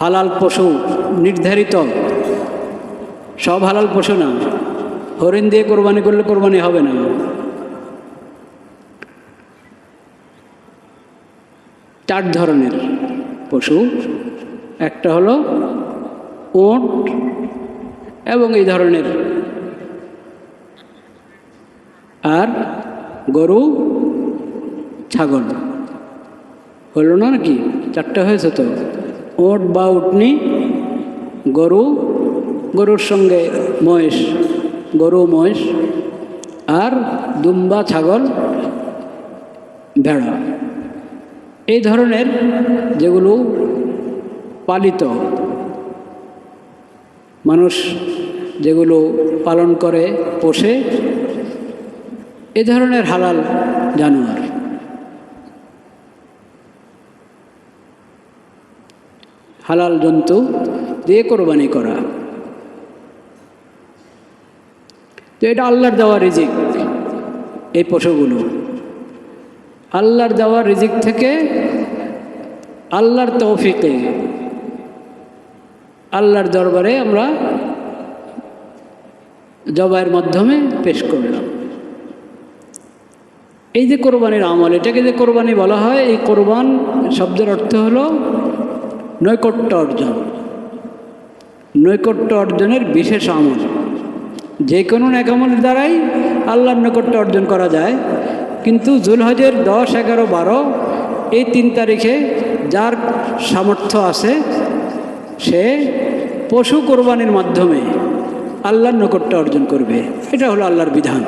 হালাল পশু নির্ধারিত। সব হালাল পশু না। হরিণ দিয়ে কোরবানি করলে কোরবানি হবে না। চার ধরনের পশু। একটা হলো ওট এবং এই ধরনের। আর গরু, ছাগল। হলো না নাকি চারটে হয়েছে তো? ওট বা উটনি, গরু, গরুর সঙ্গে মহিষ, গরু, মহিষ, আর দুম্বা, ছাগল, ভেড়া। এই ধরনের যেগুলো পালিত, মানুষ যেগুলো পালন করে, পোষে, এ ধরনের হালাল জানোয়ার। হালাল জন্তু দিয়ে কোরবানি করা। তো এটা আল্লাহর দেওয়া রিজিক, এই পশুগুলো। আল্লাহর দেওয়া রিজিক থেকে আল্লাহর তৌফিকে, আল্লাহর দরবারে আমরা জবাইয়ের মাধ্যমে পেশ করলাম। এই যে কোরবানির আমল, এটাকে যে কোরবানি বলা হয়, এই কোরবান শব্দের অর্থ হলো নৈকট্য অর্জন। নৈকট্য অর্জনের বিশেষ আমল। যে কোনো নেকামলের দ্বারাই আল্লাহর নৈকট্য অর্জন করা যায়। কিন্তু জুলহজের দশ, এগারো, বারো এই তিন তারিখে যার সামর্থ্য আছে, সে পশু কোরবানির মাধ্যমে আল্লাহর নৈকট্য অর্জন করবে। এটা হলো আল্লাহর বিধান।